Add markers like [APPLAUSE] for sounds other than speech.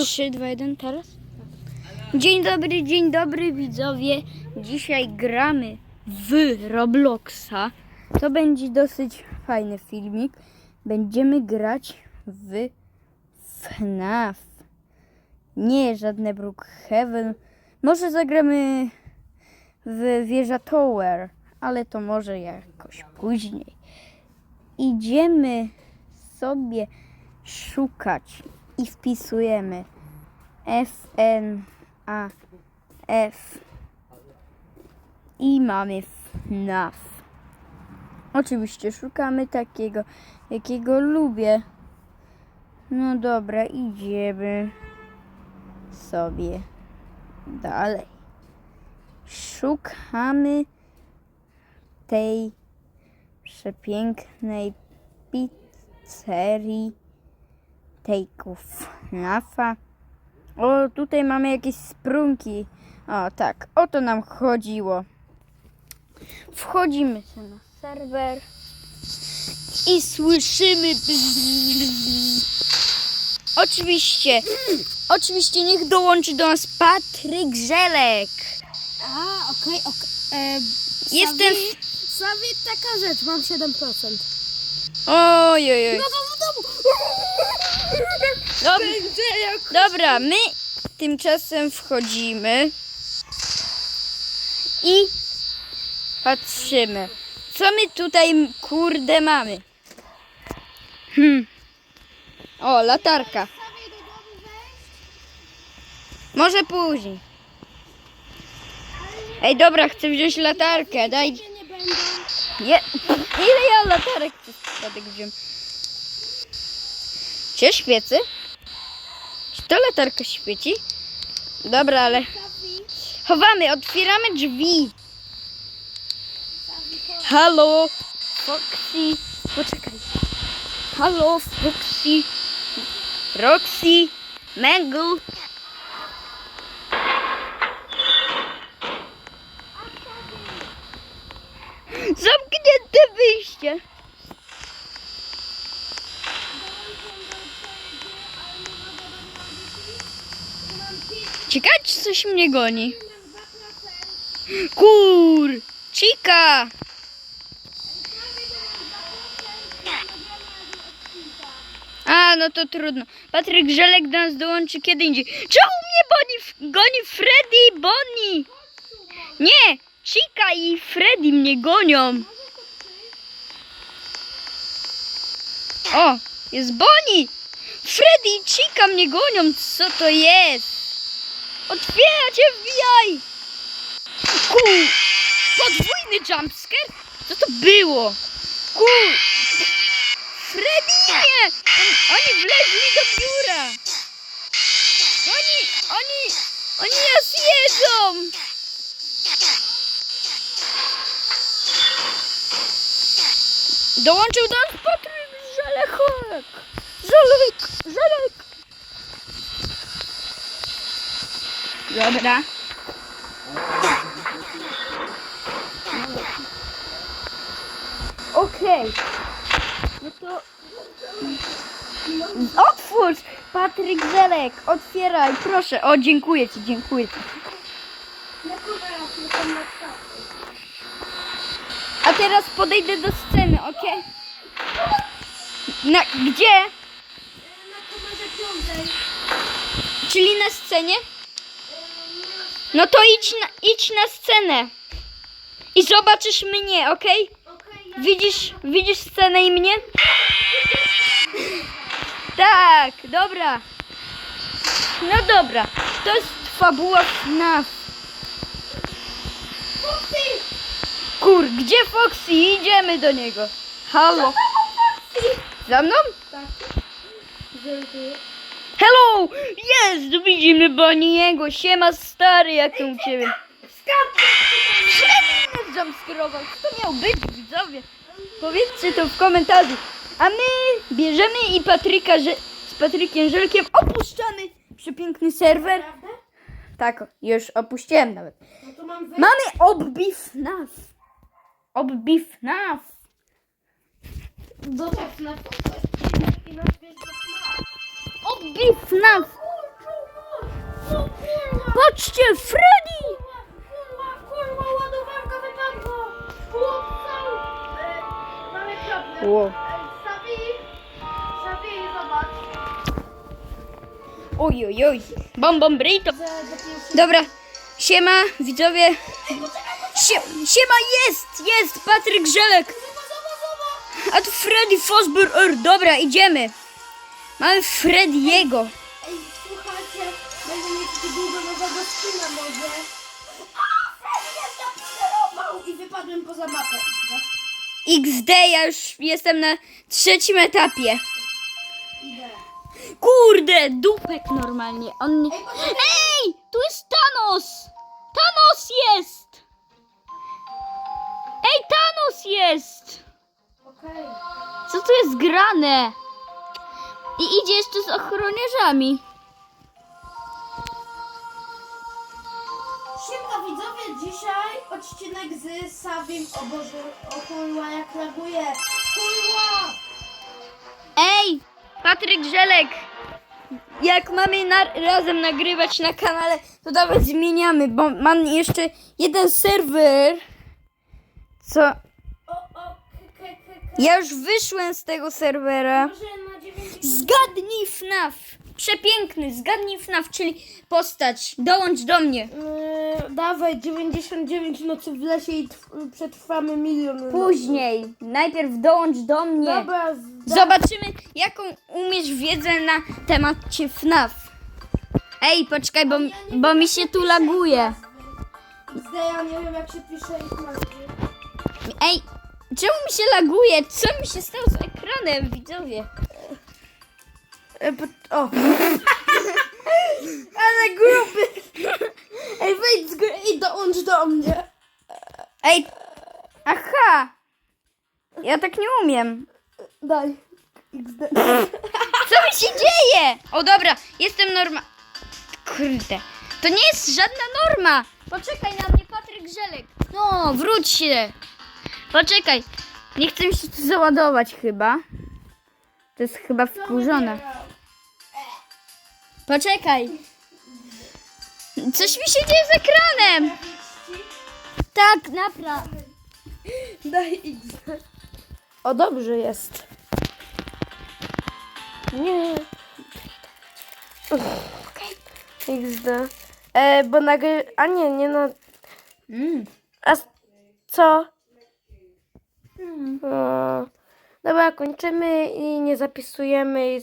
3, 2, 1, teraz? Dzień dobry, dzień dobry widzowie. Dzisiaj gramy w Robloxa. To będzie dosyć fajny filmik. Będziemy grać w FNAF. Nie żadne Brookhaven. Może zagramy w wieża Tower, ale to może jakoś później. Idziemy sobie szukać i wpisujemy F N A F i mamy FNAF. Oczywiście szukamy takiego, jakiego lubię. No dobra, idziemy sobie dalej. Szukamy tej przepięknej pizzerii tejków nafa. O, tutaj mamy jakieś sprunki. O, tak, o to nam chodziło. Wchodzimy sobie na serwer i słyszymy. Oczywiście, oczywiście niech dołączy do nas Patryk Żelek. A, okej, okej. E, Jestem... Sławie taka rzecz, mam 7%. Oj, oj, oj. No to domu! Dobra, my tymczasem wchodzimy i patrzymy. Co my tutaj kurde mamy? Hmm. O, latarka. Może później. Ej, dobra, chcę wziąć latarkę. Daj. Je... Ile ja latarek przez wziąłem? Gdzie świecy? To latarka świeci? Dobra, ale chowamy, otwieramy drzwi. Halo, Foxy. Poczekaj. Halo, Foxy. Roxy. Mangle. Ciekawe, czy coś mnie goni. Kur! Cika! A, no to trudno. Patryk Żelek do nas dołączy kiedy indziej. Czemu mnie boni, goni Freddy i Bonnie? Nie! Chica i Freddy mnie gonią. O, jest Bonnie! Freddy i Chica mnie gonią. Co to jest? Otwierajcie, wbijaj! Ku! Podwójny jumpscare? Co to było? Ku! Freddy nie! On, oni wleźli do biura! Oni, oni, oni nas jedzą! Dołączył do nas Patryk Żelek! Żelek! Żelek! Dobra. Okej. No to... Otwórz! Patryk Zelek, otwieraj, proszę. O, dziękuję ci, dziękuję ci. A teraz podejdę do sceny, okej? Na, gdzie? Na kamerze piątej. Czyli na scenie? No to idź na, idź na scenę. I zobaczysz mnie, ja... Widzisz, widzisz scenę i mnie? Tak, dobra. No dobra, to jest fabuła FNAF. Foxy! Kur, gdzie Foxy? Idziemy do niego. Halo. Za mną? Tak. Hello! Jest! Widzimy Boniego. Siema stary, jak to u ciebie? Nas jumpscarował. Co to miał być, widzowie? Powiedzcie to w komentarzu. A my bierzemy i Patryka, że z Patrykiem Żelkiem opuszczamy przepiękny serwer. Tak, już opuściłem nawet. To. Mamy obbi FNAF. Obbi FNAF. Do tak na na Obbi FNAF. Patrzcie, Freddy! Kurwa, kurwa, ładowarka wypadła! Chłopca! Mamy problem. E, Sabi, Sabi, zobacz. Oj, oj, oj. Bom, bom, pierwszej- Dobra, siema, widzowie. Sie, siema, jest, jest, Patryk Żelek. A tu Freddy Fazbear. Dobra, idziemy. Mamy Freddy'ego. Ej, słuchajcie, będę mieć długo nowego skina może. A, Freddy jest! I wypadłem poza mapę. XD, ja już jestem na trzecim etapie. Idę. Kurde, dupek normalnie. On nie... Ej, tu jest Thanos. Thanos jest. Ej, Thanos jest. Okej. Co tu jest grane? I idzie jeszcze z ochroniarzami. Siemka widzowie, dzisiaj odcinek z Sabim. O Boże, o kurwa, jak reaguje. Kurwa! Ej, Patryk Żelek. Jak mamy na, razem nagrywać na kanale, to dawaj zmieniamy, bo mam jeszcze jeden serwer. Co? O, o, k, k, k, k. Ja już wyszłem z tego serwera. Może 90... Zgadnij FNAF. Przepiękny, zgadnij FNAF, czyli postać. Dołącz do mnie. Yy, dawaj, 99 nocy w lesie i trw- przetrwamy milion. Później. Najpierw dołącz do mnie. Dobra, zda- Zobaczymy, jaką umiesz wiedzę na temacie FNAF. Ej, poczekaj, bo, bo mi się tu laguje. Zda, ja nie wiem jak się pisze ich nazwy. Ej, czemu mi się laguje? Co mi się stało z ekranem, widzowie? E, o. [LAUGHS] Ale gruby. Ej, wejdź z gry i dołącz do mnie. Ej, aha. Ja tak nie umiem. Daj. XD. [LAUGHS] Co mi się dzieje? O dobra, jestem norma... Kurde, to nie jest żadna norma. Poczekaj na mnie, Patryk Żelek. No, wróć się. Poczekaj. Nie chcę mi się tu załadować chyba. To jest chyba wkurzone. Poczekaj. Coś mi się dzieje z ekranem. Tak, naprawdę. Daj XD. O, dobrze jest. Nie. XD. E, bo nagry... A nie, nie na... Mm. A s- co? O, dobra, kończymy i nie zapisujemy i